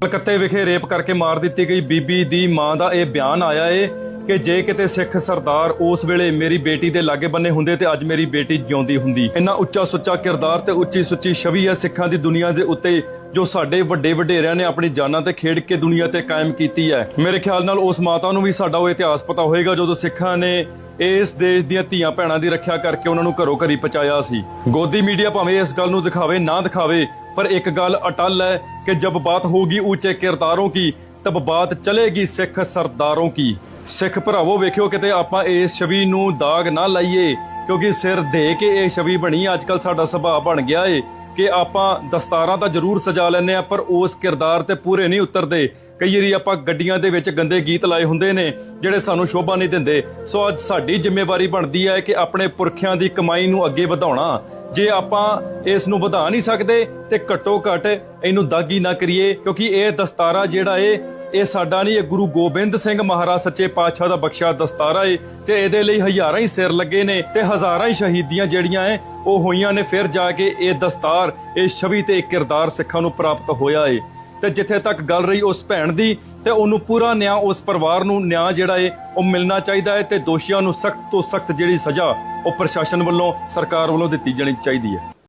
ਕਲਕੱਤੇ ਵਿਖੇ ਰੇਪ ਕਰਕੇ ਮਾਰ ਦਿੱਤੀ ਗਈ ਬੀਬੀ ਦੀ ਮਾਂ ਦਾ ਇਹ ਬਿਆਨ ਆਇਆ ਏ। ਕਿ ਜੇ ਕਿਤੇ ਸਿੱਖ ਸਰਦਾਰ ਉਸ ਵੇਲੇ ਮੇਰੀ ਬੇਟੀ ਦੇ ਲਾਗੇ ਬੰਨੇ ਹੁੰਦੇ ਤੇ ਅੱਜ ਮੇਰੀ ਬੇਟੀ ਜਿਉਂਦੀ ਹੁੰਦੀ। ਇੰਨਾ ਉੱਚਾ ਸੁੱਚਾ ਕਿਰਦਾਰ ਤੇ ਉੱਚੀ ਸੁੱਚੀ ਛਵੀ ਹੈ ਸਿੱਖਾਂ ਦੀ ਦੁਨੀਆ ਦੇ ਉੱਤੇ, ਜੋ ਸਾਡੇ ਵੱਡੇ ਵਡੇਰਿਆਂ ਨੇ ਆਪਣੀ ਜਾਨਾਂ ਤੇ ਖੇਡ ਕੇ ਦੁਨੀਆ ਤੇ ਕਾਇਮ ਕੀਤੀ ਹੈ। ਮੇਰੇ ਖਿਆਲ ਨਾਲ ਉਸ ਮਾਤਾ ਨੂੰ ਵੀ ਸਾਡਾ ਉਹ ਇਤਿਹਾਸ ਪਤਾ ਹੋਏਗਾ, ਜਦੋਂ ਸਿੱਖਾਂ ਨੇ ਇਸ ਦੇਸ਼ ਦੀਆਂ ਧੀਆਂ ਭੈਣਾਂ ਦੀ ਰੱਖਿਆ ਕਰਕੇ ਉਹਨਾਂ ਨੂੰ ਘਰੋਂ ਘਰੀ ਪਹੁੰਚਾਇਆ ਸੀ। ਗੋਦੀ ਮੀਡੀਆ ਭਾਵੇਂ ਇਸ ਗੱਲ ਨੂੰ ਦਿਖਾਵੇ ਨਾ ਦਿਖਾਵੇ, ਪਰ ਇੱਕ ਗੱਲ ਅਟਲ ਹੈ ਕਿ ਜਬ ਬਾਤ ਹੋਗੀ ਉੱਚੇ ਕਿਰਦਾਰੋਂ ਕੀ, ਤਬ ਬਾਤ ਚਲੇਗੀ ਸਿੱਖ ਸਰਦਾਰੋਂ ਕੀ। ਸਿੱਖ ਭਰਾਵੋ, ਵੇਖਿਓ ਕਿਤੇ ਆਪਾਂ ਇਸ ਛਵੀ ਨੂੰ ਦਾਗ ਨਾ ਲਾਈਏ, ਕਿਉਂਕਿ ਸਿਰ ਦੇ ਕੇ ਇਹ ਛਵੀ ਬਣੀ ਅੱਜ ਕੱਲ ਸਾਡਾ ਸੁਭਾਅ ਬਣ ਗਿਆ ਏ, ਕਿ ਆਪਾਂ ਦਸਤਾਰਾਂ ਤਾਂ ਜ਼ਰੂਰ ਸਜਾ ਲੈਂਦੇ ਆ ਪਰ ਉਸ ਕਿਰਦਾਰ ਤੇ ਪੂਰੇ ਨਹੀਂ ਉਤਰਦੇ। ਕਈ ਵਾਰੀ ਆਪਾਂ ਗੱਡੀਆਂ ਦੇ ਵਿੱਚ ਗੰਦੇ ਗੀਤ ਲਾਏ ਹੁੰਦੇ ਨੇ, ਜਿਹੜੇ ਸਾਨੂੰ ਸ਼ੋਭਾ ਨਹੀਂ ਦਿੰਦੇ। ਸੋ ਅੱਜ ਸਾਡੀ ਜ਼ਿੰਮੇਵਾਰੀ ਬਣਦੀ ਹੈ ਕਿ ਆਪਣੇ ਪੁਰਖਿਆਂ ਦੀ ਕਮਾਈ ਨੂੰ ਅੱਗੇ ਵਧਾਉਣਾ। ਜੇ ਆਪਾਂ ਇਸ ਨੂੰ ਵਧਾ ਨਹੀਂ ਸਕਦੇ ਤੇ ਘੱਟੋ ਘੱਟ ਇਹਨੂੰ ਦਾਗੀ ਨਾ ਕਰੀਏ, ਕਿਉਂਕਿ ਇਹ ਦਸਤਾਰਾ ਜਿਹੜਾ ਏ, ਇਹ ਸਾਡਾ ਨਹੀਂ, ਇਹ ਗੁਰੂ ਗੋਬਿੰਦ ਸਿੰਘ ਮਹਾਰਾਜ ਸੱਚੇ ਪਾਤਸ਼ਾਹ ਦਾ ਬਖਸ਼ਿਆ ਦਸਤਾਰਾ ਏ, ਤੇ ਇਹਦੇ ਲਈ ਹਜ਼ਾਰਾਂ ਹੀ ਸਿਰ ਲੱਗੇ ਨੇ ਤੇ ਹਜ਼ਾਰਾਂ ਹੀ ਸ਼ਹੀਦੀਆਂ ਜਿਹੜੀਆਂ ਏ, ਉਹ ਹੋਈਆਂ ਨੇ, ਫਿਰ ਜਾ ਕੇ ਇਹ ਦਸਤਾਰ, ਇਹ ਛਵੀ ਤੇ ਇਹ ਕਿਰਦਾਰ ਸਿੱਖਾਂ ਨੂੰ ਪ੍ਰਾਪਤ ਹੋਇਆ ਏ। ਤੇ ਜਿੱਥੇ ਤੱਕ ਗੱਲ ਰਹੀ ਉਸ ਭੈਣ ਦੀ, ਤੇ ਉਹਨੂੰ ਪੂਰਾ ਨਿਆਂ ਉਸ ਪਰਿਵਾਰ ਨੂੰ, ਨਿਆਂ ਜਿਹੜਾ ਏ, ਉਹ ਮਿਲਣਾ ਚਾਹੀਦਾ ਹੈ ਤੇ ਦੋਸ਼ੀਆਂ ਨੂੰ ਸਖਤ ਤੋਂ ਸਖਤ ਜਿਹੜੀ ਸਜ਼ਾ ਉਹ ਪ੍ਰਸ਼ਾਸਨ ਵੱਲੋਂ, ਸਰਕਾਰ ਵੱਲੋਂ ਦਿੱਤੀ ਜਾਣੀ ਚਾਹੀਦੀ ਹੈ